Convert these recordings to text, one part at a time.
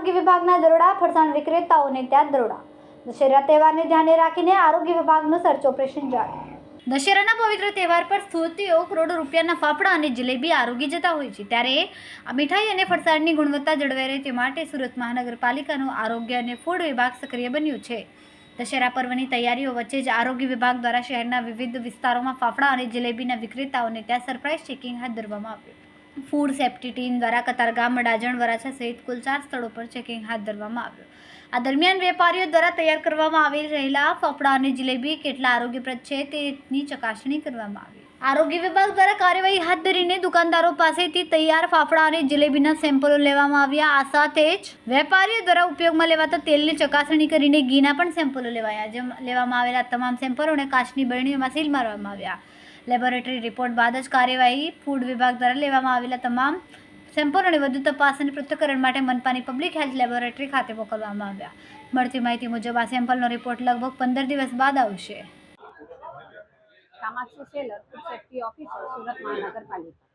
આરોગ્ય વિભાગના દરોડા, ફરસાણ વિક્રેતાઓને ત્યાં દરોડા. દશેરા તહેવારને ધ્યાને રાખીને આરોગ્ય વિભાગનું સર્ચ ઓપરેશન જારી દશેરાના પવિત્ર તહેવાર પર સ્તુતિઓ કરોડો રૂપિયાના ફાફડા અને જલેબી આરોગી જતા હોય છે. ત્યારે આ મીઠાઈ અને ફરસાણની ગુણવત્તા જળવાઈ રહે તે માટે સુરત મહાનગરપાલિકાનું આરોગ્ય અને ફૂડ વિભાગ સક્રિય બન્યું છે. દશેરા પર્વની તૈયારીઓ વચ્ચે જ આરોગ્ય વિભાગ દ્વારા શહેરના વિવિધ વિસ્તારોમાં ફાફડા અને જલેબીના વિક્રેતાઓને ત્યાં સરપ્રાઇઝ ચેકિંગ હાથ ધરવામાં આવ્યું. ફૂડ સેફ્ટી ટીમ દ્વારા કતારગામ, ડાજણ, વરાછા સહિત કુલ ચાર સ્થળો પર ચેકિંગ હાથ ધરવામાં આવ્યું. આ દરમિયાન વેપારીઓ દ્વારા તૈયાર કરવામાં આવી રહેલા ફાફડા અને જલેબી કેટલા આરોગ્યપ્રદ છે તેની ચકાસણી કરવામાં આવી. આરોગ્ય વિભાગ દ્વારા કાર્યવાહી હાથ ધરીને દુકાનદારો પાસેથી તૈયાર ફાફડા અને જલેબીના સેમ્પલો લેવામાં આવ્યા. આ સાથે જ વેપારીઓ દ્વારા ઉપયોગમાં લેવાતા તેલની ચકાસણી કરીને ઘીના પણ સેમ્પલો લેવાયા. જેમ લેવામાં આવેલા તમામ સેમ્પલોને કાચની બરણીઓમાં સીલ મારવામાં આવ્યા. લેબોરેટરી રિપોર્ટ બાદ જ કાર્યવાહી ફૂડ વિભાગ દ્વારા લેવામાં આવેલા તમામ સેમ્પલ અને વધુ તપાસ અને પૃથ્થકરણ માટે મનપાની પબ્લિક હેલ્થ લેબોરેટરી ખાતે મોકલવામાં આવ્યા. મળતી માહિતી મુજબ આ સેમ્પલનો રિપોર્ટ લગભગ પંદર દિવસ બાદ આવશે. Kamakshi Shelar food safety officer, Surat મહાનગરપાલિકા.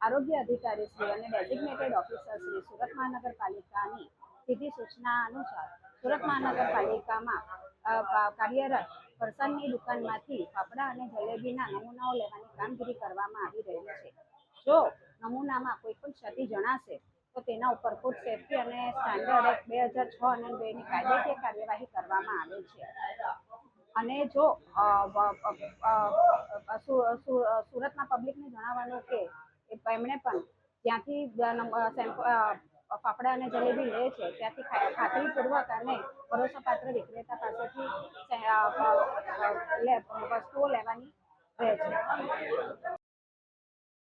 આરોગ્ય અધિકારી શ્રી અને ડેઝિગ્નેટેડ ઓફિસર શ્રી સુરત મહાનગરપાલિકાની સીધી સૂચના અનુસાર સુરત મહાનગરપાલિકામાં કાર્યરત ફરસાણની દુકાનમાંથી ફાફડા અને જલેબીના નમૂનાઓ લેવાની કામગીરી કરવામાં આવી રહી છે. જો નમૂનામાં કોઈ પણ ક્ષતિ જણાશે તો તેના ઉપર ફૂડ સેફ્ટી અને સ્ટાન્ડર્ડ એક્ટ બે હજાર છ અને બેની કાયદેકીય કાર્યવાહી કરવામાં આવે છે. અને જો સુરતના પબ્લિકને જણાવવાનું કે એમણે પણ અ, ફાફડા અને જલેબી લે છે, ત્યાંથી ખાતરીપૂર્વક અને ભરોસાપાત્ર વિક્રેતા પાસેથી વસ્તુઓ લેવાની રહે છે.